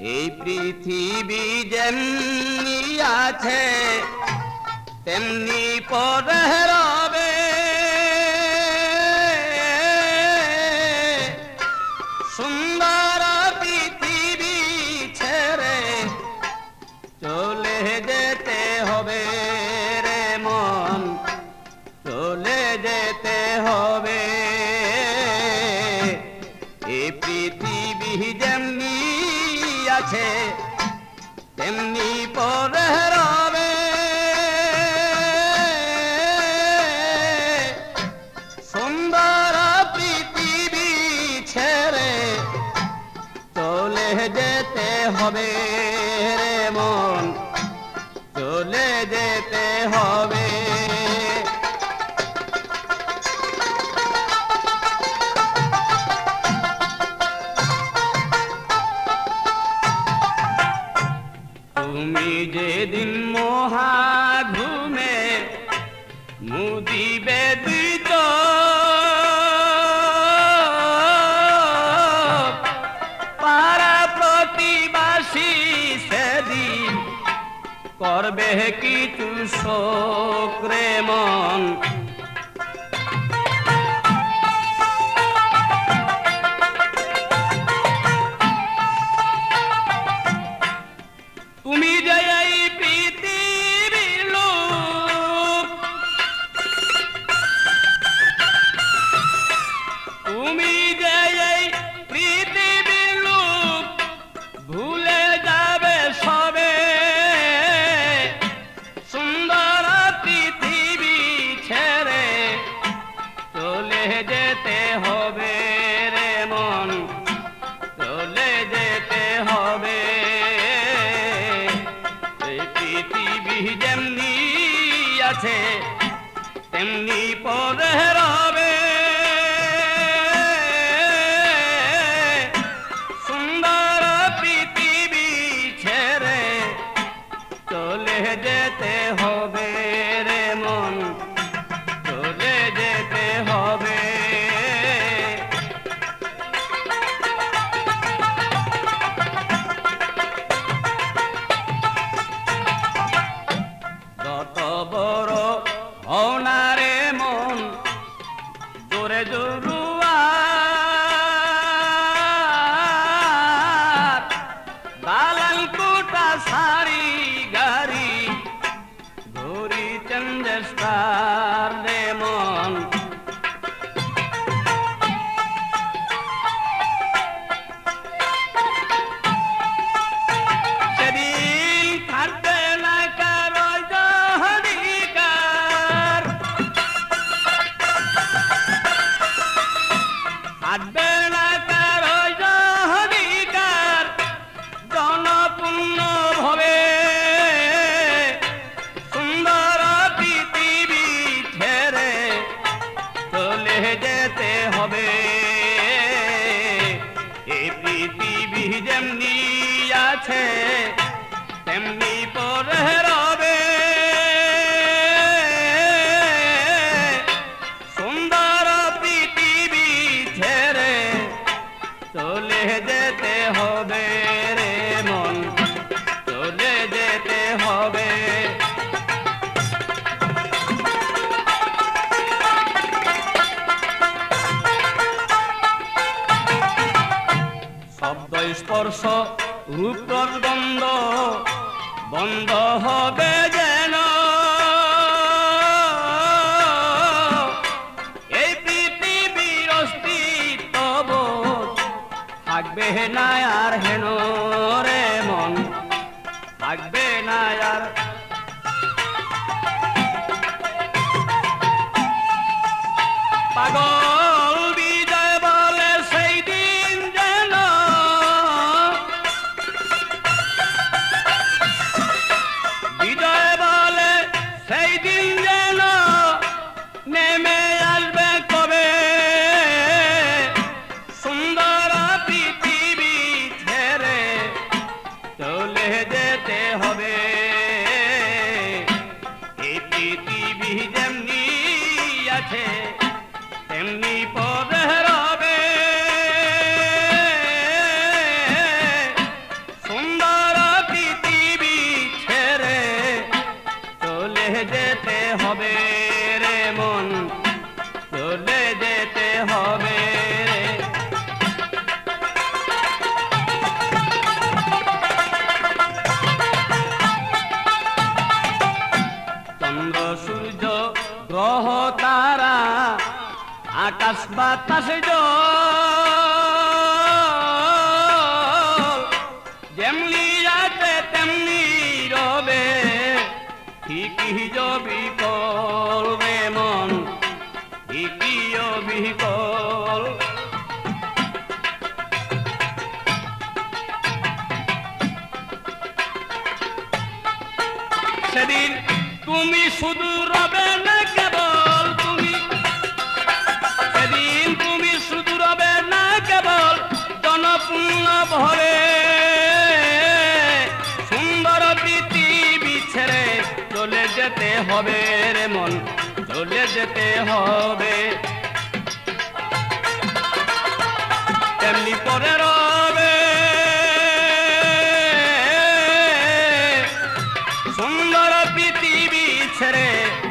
এই পৃথিবী যেমনি আছে তেমনি পরে রবে। সুন্দর আছে তেমনি পরে সুন্দর পৃথিবী ছেড়ে চলে যেতে হবে। নিবেদিত পারা প্রতিবাসী সেদিন করবে কিছু শোক রে আছে তেমনি পরে বড় মনা পৃথিবী যেমনি আছে তেমনি পরে স্পর্শ রূপর গন্ধ বন্ধ হবে যেন। এই পৃথিবীর অস্তিত্ব থাকবে না আর হেন রে মন, থাকবে না আর পাগল। আকাশ বাতাস যেমনি আছে তেমনি রবে, ঠিকই জবি করবে মন, ঠিকই অবিকল সেদিন তুমি শুধু রবে না ভরে সুন্দর পৃথিবী ছেড়ে চলে যেতে হবে রে মন, চলে যেতে হবে। তেমনি পরে রবে। সুন্দর পৃথিবী ছেড়ে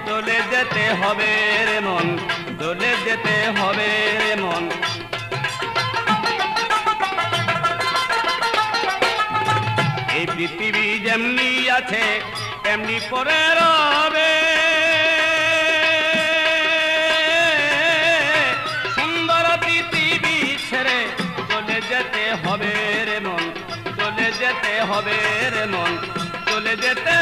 চলে যেতে হবে রে মন, চলে যেতে হবে রে মন। পৃথিবী যেমনি আছে, তেমনি পরে রবে। সুন্দর পৃথিবী ছেড়ে চলে যেতে হবে রে মন, চলে যেতে হবে রে মন, চলে যেতে